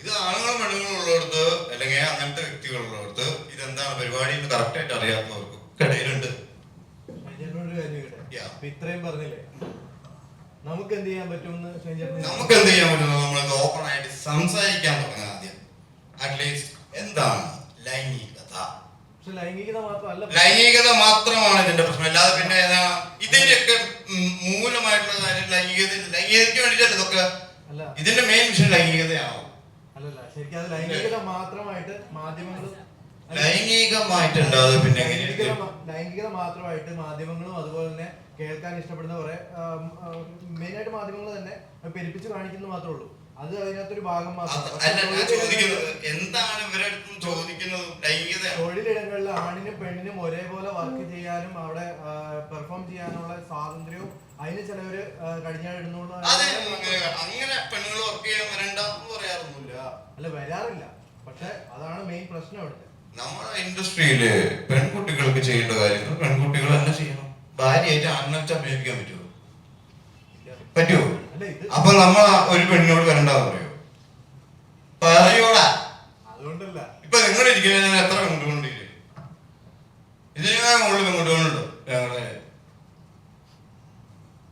ഇത് ആണുങ്ങളും പെണ്ണുങ്ങളും ഉള്ളവർക്ക് അല്ലെങ്കിൽ അങ്ങനത്തെ വ്യക്തികളുള്ളിടത്ത് ഇതെന്താണ് പരിപാടി എന്ന് കറക്റ്റ് ആയിട്ട് അറിയാത്തവർക്ക് ഇടയിലുണ്ട്. ഇത്രയും പറഞ്ഞില്ലേ? നമുക്ക് എന്ത് ചെയ്യാൻ പറ്റുമെന്ന് നമുക്ക് എന്ത് ചെയ്യാൻ പറ്റും നമ്മളിത് ഓപ്പൺ ആയിട്ട് സംസാരിക്കാൻ തുടങ്ങുക ആദ്യം. അറ്റ്ലീസ്റ്റ് എന്താണ് ലൈംഗികത? ലൈംഗികത മാത്രമാണ് ഇതിന്റെ പ്രശ്നം. അല്ലാതെ പിന്നെ ഏതാ ഇതിന്റെയൊക്കെ മൂലമായിട്ടുള്ള കാര്യം ലൈംഗികത ലൈംഗികതയ്ക്ക് വേണ്ടിയിട്ടല്ല ഇതൊക്കെ? ഇതിന്റെ മെയിൻ വിഷയം അല്ലല്ല ശരിക്കും അത് ലൈംഗികത മാത്രമായിട്ട് ലൈംഗികമായിട്ടുണ്ടാതെ പിന്നെ ലൈംഗികത മാത്രമായിട്ട് മാധ്യമങ്ങളും അതുപോലെ തന്നെ കേൾക്കാൻ ഇഷ്ടപ്പെടുന്ന കുറെ മെയിൻ ആയിട്ട് മാധ്യമങ്ങൾ തന്നെ പെരുപ്പിച്ച് കാണിക്കുന്നു മാത്രമേ ഉള്ളൂ. അത് അതിനകത്തൊരു ഭാഗം എന്താണ് ചോദിക്കുന്നത് തൊഴിലിടങ്ങളിൽ ആണിനും പെണ്ണിനും ഒരേപോലെ വർക്ക് ചെയ്യാനും അവിടെ പെർഫോം ചെയ്യാനുള്ള സ്വാതന്ത്ര്യവും അതിന് ചിലവര് കഴിഞ്ഞാടുന്നുള്ള അതെ അങ്ങനെ അങ്ങനെ പെണ്ണുങ്ങൾ വർക്ക് ചെയ്യാൻ വരണ്ടെന്ന് പറയാറൊന്നുമില്ല അല്ല വരാറില്ല. പക്ഷെ അതാണ് മെയിൻ പ്രശ്നം അവിടുത്തെ. നമ്മുടെ ഇൻഡസ്ട്രിയിൽ പെൺകുട്ടികൾക്ക് ചെയ്യേണ്ട കാര്യങ്ങൾ പെൺകുട്ടികൾ തന്നെ ചെയ്യണം. ഭാര്യയായിട്ട് ആണിനെ അഭിനയിപ്പിക്കാൻ പറ്റുമോ? പറ്റുമോ അപ്പൊ നമ്മൾ ഒരു പെണ്ണിനോട് വരണ്ടെന്ന് പറയോ? പറയോടാ. അതുകൊണ്ടല്ല. ഇപ്പൊ നിങ്ങൾ ഇരിക്കുന്ന എത്ര പെൺകുട്ടികളുണ്ട് ഇതിനേക്കാൾ മുകളിൽ പെൺകുട്ടികളുണ്ടോ ഞങ്ങളുടെ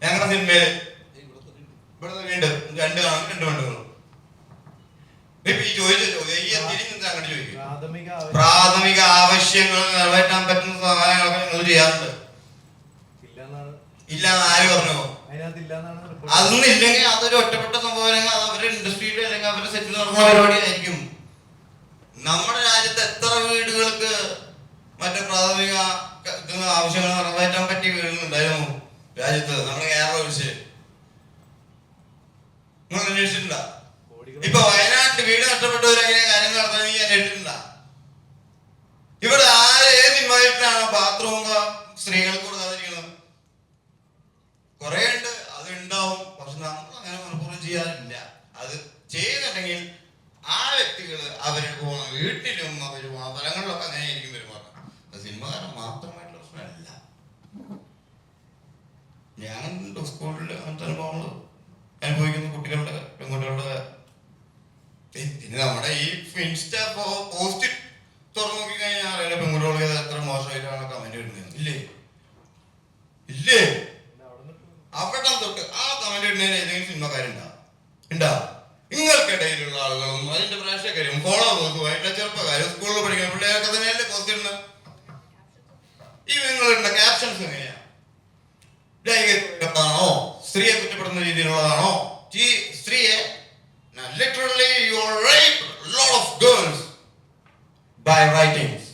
ഞങ്ങളുടെ സിനിമയിൽ ഇവിടെ ഉണ്ട് രണ്ട് കാണും രണ്ട് പെണ്ണുങ്ങളും ഇപ്പൊ ഈ ചോദിച്ച ചോദ്യം ഈ തിരിഞ്ഞ് അങ്ങോട്ട് ചോദിക്കും പ്രാഥമിക ആവശ്യങ്ങൾ. നിറവേറ്റാൻ പറ്റുന്ന സഹായങ്ങളൊക്കെ നിങ്ങൾ ചെയ്യാറുണ്ട്. ഇല്ലെന്ന് ഇല്ല ആര് പറഞ്ഞു? അതൊന്നും ഇല്ലെങ്കിൽ അതൊരു ഒറ്റപ്പെട്ട സംഭവം അത് അവരുടെ ഇൻഡസ്ട്രിയുടെ അല്ലെങ്കിൽ അവരുടെ സെറ്റിൽ നടന്ന പരിപാടിയായിരിക്കും. നമ്മുടെ രാജ്യത്ത് എത്ര വീടുകൾക്ക് മറ്റു പ്രാഥമിക ആവശ്യങ്ങൾ നിറവേറ്റാൻ പറ്റിയ വീടുകളുണ്ടായിരുന്നു രാജ്യത്ത് നമ്മുടെ കേരളം വിഷയം നിങ്ങൾ അന്വേഷിച്ചിട്ടുണ്ടോ? ഇപ്പൊ വയനാട്ടിൽ വീട് നഷ്ടപ്പെട്ടവർ ഇവിടെ ആരെ ഏത് ഇൻവൈറ്റിലാണ് ബാത്റൂം സ്ത്രീകൾക്ക് കൊടുക്കാതിരിക്കുന്നത്. കുറെ ഉണ്ട് അത് ഉണ്ടാവും പക്ഷെ നമ്മൾ അങ്ങനെ മനഃപൂർവം ചെയ്യാറില്ല. അത് ചെയ്യുന്നുണ്ടെങ്കിൽ ആ വ്യക്തികൾ അവരുടെ പോകുന്ന വീട്ടിലും അവർ ഫലങ്ങളിലൊക്കെ അങ്ങനെ ആയിരിക്കും പെരുമാറുന്നത്. അത് സിനിമകാരൻ മാത്രമായിട്ടുള്ള പ്രശ്നമല്ല. ഞാൻ സ്കൂളിൽ അങ്ങനത്തെ അനുഭവങ്ങൾ അനുഭവിക്കുന്ന കുട്ടികളുടെ പെൺകുട്ടികളുടെ. പിന്നെ നമ്മുടെ ഈ ഇൻസ്റ്റാ പോസ്റ്റ് തുറന്നു നോക്കി അറിയാം എത്ര മോശമായിട്ടാണ് കമന്റ് ഇടുന്നത്? ഇല്ലേ? ഇല്ലേ? അവിടെ തൊട്ട് ആ കമന്റ് ഇടുന്നതിന് ഏതെങ്കിലും സിനിമക്കാരുണ്ടാ ഉണ്ടാ? നിങ്ങൾക്കിടയിലുള്ള ആളുകളും അതിന്റെ പ്രേക്ഷകരും ഫോളോവേഴ്സും ആയിട്ടുള്ള ചെറുപ്പക്കാരും സ്കൂളിൽ പഠിക്കുന്ന പിള്ളേരൊക്കെ തന്നെയല്ലേ പോസ്റ്റ് ഈ നിങ്ങളുടെ ക്യാപ്ഷൻസ് എങ്ങനെയാ? ലൈംഗികമാണോ സ്ത്രീയെ കുറ്റപ്പെടുന്ന രീതിയിലുള്ളതാണോ? ഈ സ്ത്രീയെ literally you rape lot of girls by writings